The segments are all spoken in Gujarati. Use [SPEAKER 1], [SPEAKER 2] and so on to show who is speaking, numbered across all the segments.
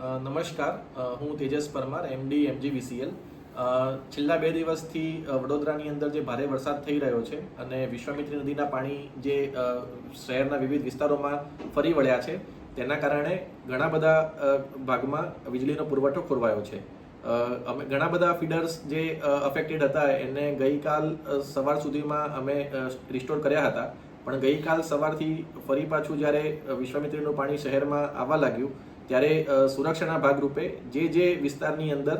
[SPEAKER 1] નમસ્કાર. હું તેજસ પરમાર એમડી એમજીવીસીએલ છેલ્લા બે દિવસથી વડોદરાની અંદર જે ભારે વરસાદ થઈ રહ્યો છે અને વિશ્વામિત્રી નદીના પાણી જે શહેરના વિવિધ વિસ્તારોમાં ફરી વળ્યા છે, તેના કારણે ઘણા બધા ભાગમાં વીજળીનો પુરવઠો ખોરવાયો છે. અમે ઘણા બધા ફીડર્સ જે અફેક્ટેડ હતા, એને ગઈકાલ સવાર સુધીમાં અમે રિસ્ટોર કર્યા હતા. પણ ગઈકાલ સવારથી ફરી પાછું જ્યારે વિશ્વામિત્રીનું પાણી શહેરમાં આવવા લાગ્યું ત્યારે સુરક્ષાના ભાગરૂપે જે જે વિસ્તારની અંદર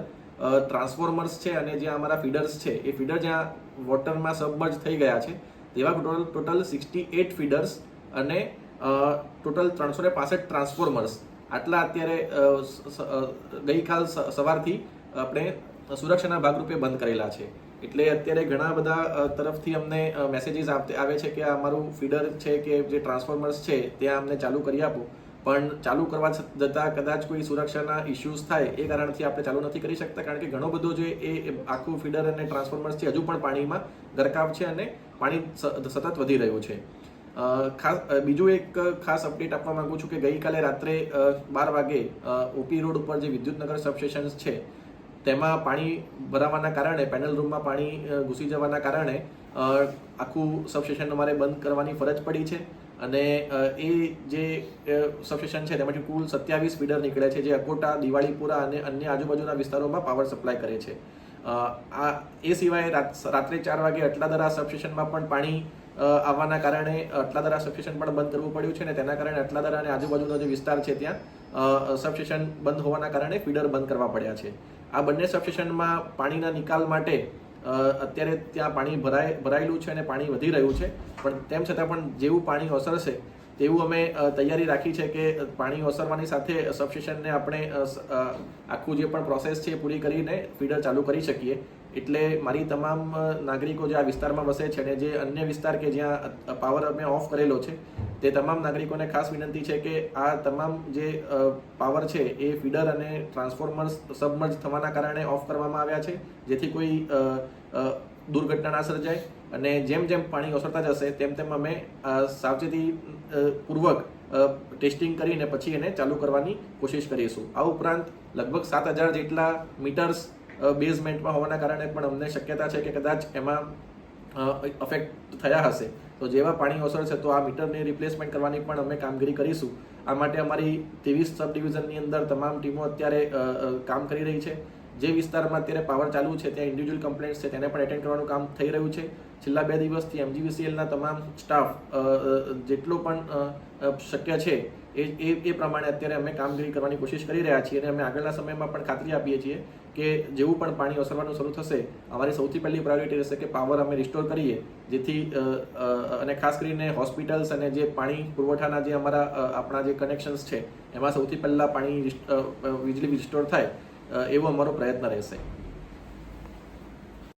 [SPEAKER 1] ટ્રાન્સફોર્મર્સ છે અને જે અમારા ફીડર્સ છે, એ ફીડર જ્યાં વોટરમાં સબમર્જ થઈ ગયા છે, તેવા total total sixty eight feeders અને ટોટલ ત્રણસો ને પાસઠ ટ્રાન્સફોર્મર્સ. આટલા અત્યારે ગઈકાલ સવારથી આપણે સુરક્ષાના ભાગરૂપે બંધ કરેલા છે. એટલે અત્યારે ઘણા બધા તરફથી અમને મેસેજીસ આવે છે કે આ અમારું ફીડર છે કે જે ટ્રાન્સફોર્મર્સ છે, ત્યાં અમને ચાલુ કરી આપો. પણ ચાલુ કરવા જતાં કદાચ કોઈ સુરક્ષાના ઇશ્યુઝ થાય એ કારણથી આપણે ચાલુ નથી કરી શકતા, કારણ કે ઘણો બધો જે એ આખું ફીડર અને ટ્રાન્સફોર્મર્સ હજુ પણ પાણીમાં ગરકાવ છે અને પાણી સતત વધી રહ્યું છે. ખાસ બીજું એક ખાસ અપડેટ આપવા માંગુ છું કે ગઈકાલે રાત્રે બાર વાગે ઓપી રોડ ઉપર જે વિદ્યુતનગર સબસ્ટેશન્સ છે, તેમાં પાણી ભરાવાના કારણે પેનલ રૂમમાં પાણી ઘૂસી જવાના કારણે આખું સબસ્ટેશન અમારે બંધ કરવાની ફરજ પડી છે. અને એ જે સબસ્ટેશન છે તેમાંથી કુલ સત્યાવીસ ફીડર નીકળે છે જે અકોટા દિવાળીપુરા અને અન્ય આજુબાજુના વિસ્તારોમાં પાવર સપ્લાય કરે છે. આ, એ સિવાય રાત- રાત્રે ચાર વાગે અટલાદરા સબસ્ટેશનમાં પણ પાણી આવવાના કારણે અટલાદરા સબસ્ટેશન પણ બંધ કરવું પડ્યું છે ને તેના કારણે અટલાદરા અને આજુબાજુનો જે વિસ્તાર છે ત્યાં સબસ્ટેશન બંધ હોવાના કારણે ફીડર બંધ કરવા પડ્યા છે. આ બંને સબસ્ટેશનમાં પાણીના નિકાલ માટે અત્યારે ત્યાં પાણી ભરાય, ભરાયેલું છે અને પાણી વધી રહ્યું છે. પણ તેમ છતાં પણ જેવું પાણી ઓસરશે, તેવું અમે તૈયારી રાખી છે કે પાણી ઓસરવાની સાથે સબસ્ટેશનને આપણે આખું જે પણ પ્રોસેસ છે પૂરી કરીને ફીડર ચાલુ કરી શકીએ. એટલે મારી તમામ નાગરિકો જે આ વિસ્તારમાં વસે છે અને જે અન્ય વિસ્તાર કે જ્યાં પાવર અમે ઓફ કરેલો છે તે તમામ નાગરિકોને ખાસ વિનંતી છે કે આ તમામ જે પાવર છે એ ફીડર અને ટ્રાન્સફોર્મર્સ સબમર્જ થવાના કારણે ઓફ કરવામાં આવ્યા છે. જેથી કોઈ દુર્ઘટના ના સર્જાય અને જેમ જેમ પાણી ઓસરતા જશે તેમ તેમ અમે સાવચેતી પૂર્વક ટેસ્ટિંગ કરીને પછી એને ચાલુ કરવાની કોશિશ કરીશું. આ ઉપરાંત લગભગ સાત હજાર જેટલા મીટર્સ બેઝમેન્ટમાં હોવાના કારણે પણ અમને શક્યતા છે કે કદાચ એમાં અફેક્ટ થયા હશે. તો જેવા પાણી ઓસરશે તો આ મીટરની રિપ્લેસમેન્ટ કરવાની પણ અમે કામગીરી કરીશું. આ માટે અમારી ત્રેવીસ સબ ડિવિઝનની અંદર તમામ ટીમો અત્યારે કામ કરી રહી છે. જે વિસ્તારમાં અત્યારે પાવર ચાલુ છે, ત્યાં ઇન્ડિવિજ્યુઅલ કમ્પ્લેન્ટ્સ છે, તેને પણ એટેન્ડ કરવાનું કામ થઈ રહ્યું છે. છેલ્લા બે દિવસથી એમજીવીસીએલના તમામ સ્ટાફ જેટલો પણ શક્ય છે, એ એ એ પ્રમાણે અત્યારે અમે કામગીરી કરવાની કોશિશ કરી રહ્યા છીએ અને અમે આગળના સમયમાં પણ ખાતરી આપીએ છીએ કે જેવું પણ પાણી ઓસરવાનું શરૂ થશે, અમારી સૌથી પહેલી પ્રાયોરિટી રહેશે કે પાવર અમે રિસ્ટોર કરીએ, જેથી અને ખાસ કરીને હોસ્પિટલ્સ અને જે પાણી પુરવઠાના જે અમારા આપણા જે કનેક્શન્સ છે, એમાં સૌથી પહેલાં પાણી વીજળી રિસ્ટોર થાય એવો અમારો પ્રયત્ન રહેશે.